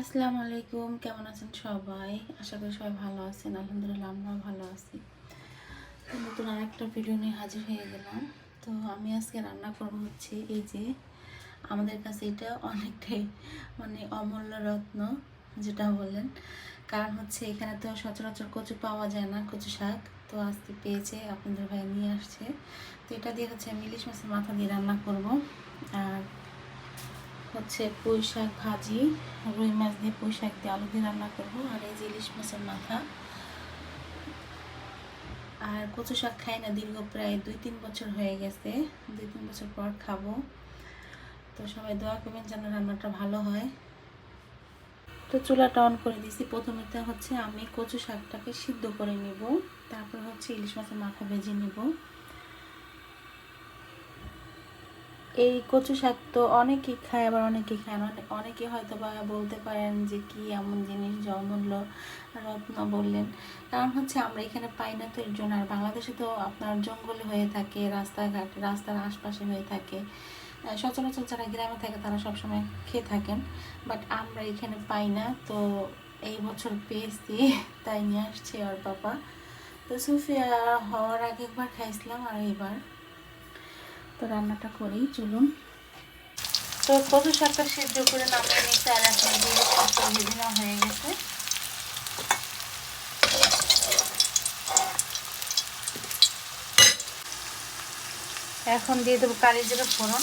আসসালামু আলাইকুম, কেমন আছেন সবাই? আশা করি সবাই ভালো আছেন, আলহামদুলিল্লাহ আমরাও ভালো আছি। নতুন আরেকটা ভিডিও নিয়ে হাজির হয়ে গেলাম। তো আমি আজকে রান্না করব হচ্ছে এই যে, আমাদের কাছে এটা অনেকটাই মানে অমূল্য রত্ন, যেটা বললেন কারণ হচ্ছে এখানে তো সচরাচর কচু পাওয়া যায় না, কচু শাক। তো আজকে পেয়েছে আপনাদের ভাই নিয়ে আসছে। তো এটা দিয়ে হচ্ছে আমি ইলিশ মাছের মাথা দিয়ে রান্না করব। আর হচ্ছে পুঁই শাক ভাজি, রুই মাছ দিয়ে পুঁই শাক দিয়ে আলু দিয়ে রান্না করব, আর এই যে ইলিশ মাছের মাথা। আর কচু শাক খাই না, দীর্ঘ প্রায় দুই তিন বছর হয়ে গেছে, দুই তিন বছর পর খাব। তো সবাই দোয়া করবেন যেন রান্নাটা ভালো হয়। তো চুলাটা অন করে দিছি। প্রথমে তো হচ্ছে আমি কচু শাকটাকে সিদ্ধ করে নিব, তারপর হচ্ছে ইলিশ মাছের মাথা ভেজে নিব। এই কচু শাক তো অনেকেই খায়, আবার অনেকেই খায় না। অনেকে হয়তো বা বলতে পারেন যে কি এমন জিনিস যে রত্ন বললেন। কারণ হচ্ছে আমরা এখানে পাই না তো এর জন্য আর বাংলাদেশে তো আপনার জঙ্গলে হয়ে থাকে, রাস্তাঘাট, রাস্তার আশপাশে হয়ে থাকে। সচরাচর যারা গ্রামে থাকে তারা সবসময় খেয়ে থাকেন। বাট আমরা এখানে পাই না, তো এই বছর পেয়েছি, তাই নিয়ে আসছে আর পাপা। তো সুফিয়া হওয়ার আগে একবার খাইছিলাম আর এবার তো রান্নাটা করেই চলুন। তো কচু শাকটা সিদ্ধ করে নামিয়ে নিচ্ছে আর এখন দিয়ে ভেজে নেওয়া হয়ে গেছে। এখন দিয়ে দেবো কালি জিরে ফোড়ন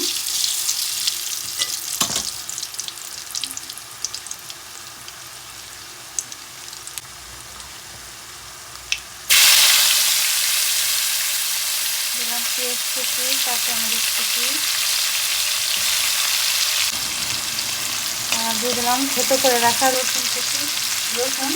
দিলাম পেঁয়াজ কুচি কাঁচামরিচ কুচি দিয়ে দিলাম ছোটো করে রাখা রসুন কুচি। রসুন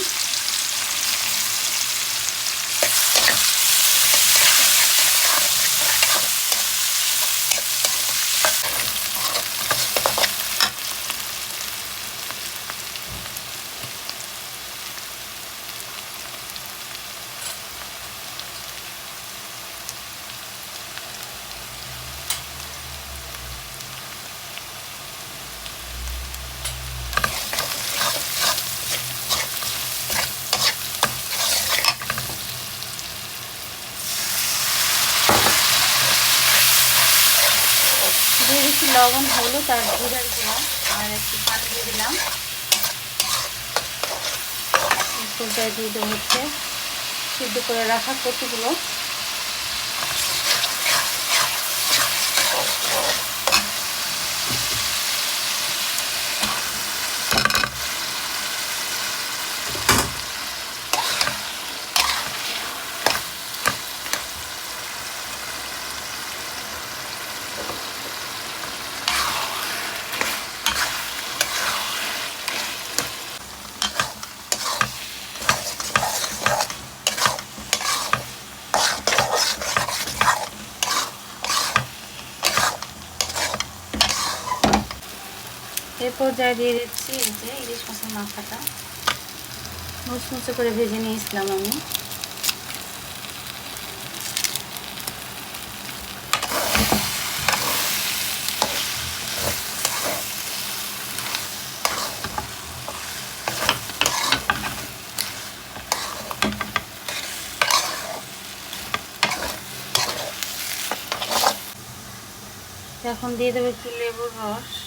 দিয়ে দিচ্ছি লবণ হলুদ আর জিরার গুঁড়া আর একটু পানি দিয়ে দিলাম। পর্যায়ে দিয়ে দেবো হচ্ছে। সিদ্ধ করে রাখা কচুগুলো এর পর্যায়ে দিয়ে দিচ্ছি, এই যে ইলিশ মাছের মাথাটা। মুচমুচে করে ভেজে নিয়েছিলাম আমি। এখন দিয়ে দেবো একটু লেবুর রস।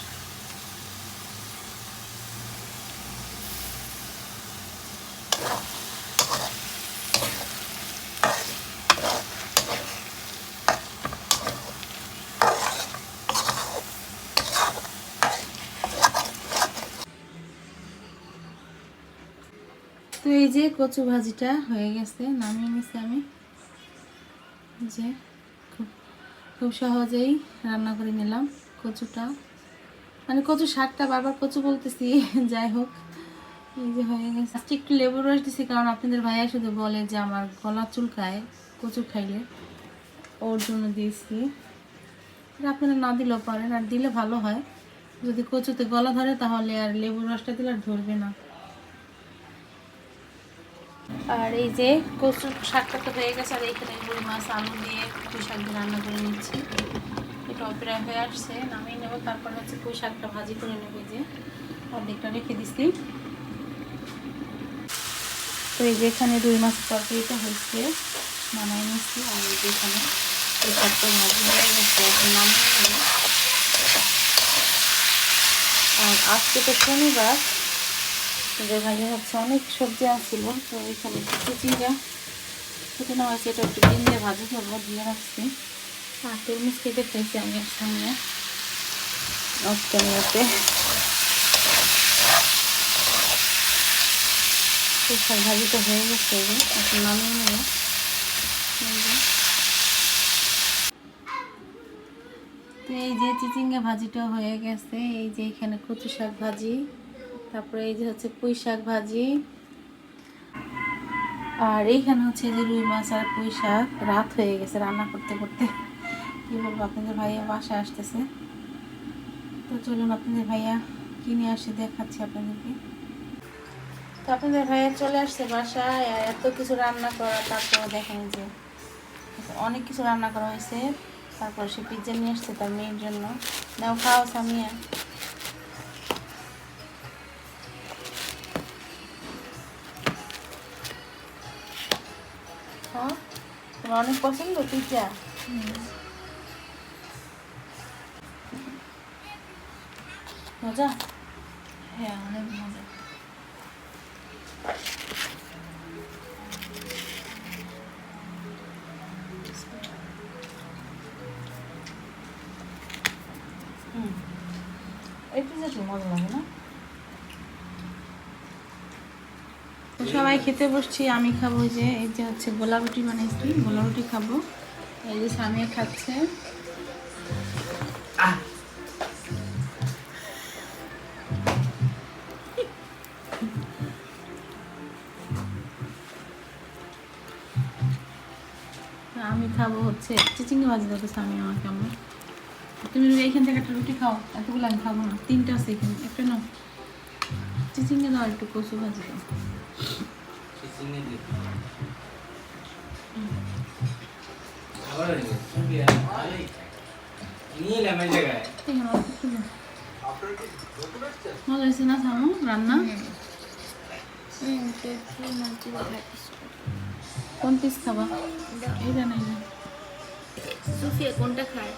তো এই যে কচু ভাজিটা হয়ে গেছে, নামিয়ে নিছি আমি। যে খুব খুব সহজেই রান্না করে নিলাম কচুটা। মানে কচু শাকটা বারবার কচু বলতেছি, যাই হোক। এই যে হয়ে গেছে। আজকে একটু লেবুর রস দিছি, কারণ আপনাদের ভাইয়া শুধু বলে যে আমার গলা চুলকায় কচু খাইলে। ওর জন্য দিয়েছি। আপনারা না দিলেও পারেন, আর দিলে ভালো হয়। যদি কচুতে গলা ধরে তাহলে আর লেবুর রসটা দিলে আর ধরবে না। আর এই যে কচু শাকটা তো হয়ে গেছে, আর এইখানে রুই মাছ, আলু দিয়ে পুঁই শাক দিয়ে রান্না করে নিচ্ছি। এটা অপেরা হয়ে আসছে, নামিয়ে নেব। তারপর হচ্ছে পুঁই শাকটা ভাজি করে নেব যে। অর্ধেকটা রেখে দিচ্ছি তো এই যে এখানে রুই মাছ তরকারিটা হয়েছে নামাই নিচ্ছি। আর এই যে এখানে এই শাকটা ভাজি হয়ে গেছে নামিয়ে নেব। আর আজকে তো শনিবার তোদের ভাইয়া হচ্ছে অনেক সবজি আসছিল তো এখানে কিছু চিংড়া নেওয়া হয়েছে এটা একটু ডিম ভাজি করব দিয়ে রাখছি। আর তরমুজ কেটে খাইছি আমি সামনে অষ্টমীতে শাক ভাজি তো হয়ে গেছে এখন নামিয়ে নেব। তো এই যে চিচিঙ্গা ভাজিটা হয়ে গেছে, এই যে এখানে কচু শাক ভাজি। তারপরে এই যে হচ্ছে পুঁই শাক ভাজি। আর এইখানে হচ্ছে যে রুই মাছ আর পুঁই শাক, রাত হয়ে গেছে রান্না করতে করতে। কি বলব, আপনাদের ভাইয়া বাসায় আসতেছে। তো চলুন আপনাদের ভাইয়া কিনে আসে দেখাচ্ছি আপনাদেরকে। তো আপনাদের ভাইয়া চলে আসছে বাসায় এত কিছু রান্না করা, তারপরে দেখেন যে অনেক কিছু রান্না করা হয়েছে। তারপর সে পিৎজা নিয়ে আসছে তার মেয়ের জন্য। নাও খাও সামিয়া। হ্যাঁ তোমার অনেক পছন্দ পিৎজা মজা হ্যাঁ অনেক মজা হুম এই পিৎজাটা মজা লাগে না সবাই খেতে বসছি, আমি খাব যে, এই যে হচ্ছে গোলা রুটি বানাইছি গোলা রুটি খাব। এই যে স্বামী খাচ্ছে। আমি খাব হচ্ছে চিচিঙ্গি ভাজি সামিয়া আমাকে আমার তুমি এইখান থেকে একটা রুটি খাও, এতগুলো আমি খাব না, তিনটা আছে এখানে, একটা নাও। চিচিঙ্গি দাও একটু কচু ভাজি দাও। একটু হয়েছে না সামু রান্না কোন পিস খাবা এইটা নাই না সুফিয়া কোনটা খায়?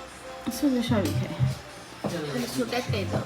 সুবে সবই খায়। ছোট একটাই দাও।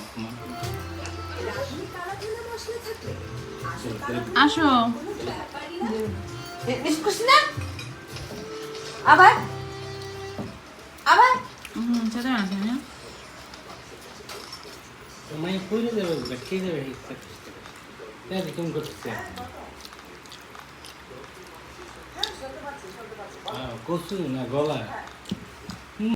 আসো। আবার? আবার? হুম সেটা আছে না তো মাই করে দেবে ওগুলো, খেয়ে দেবে হিসেবে। দেখ কেমন করতেছে। আহ, না গলা?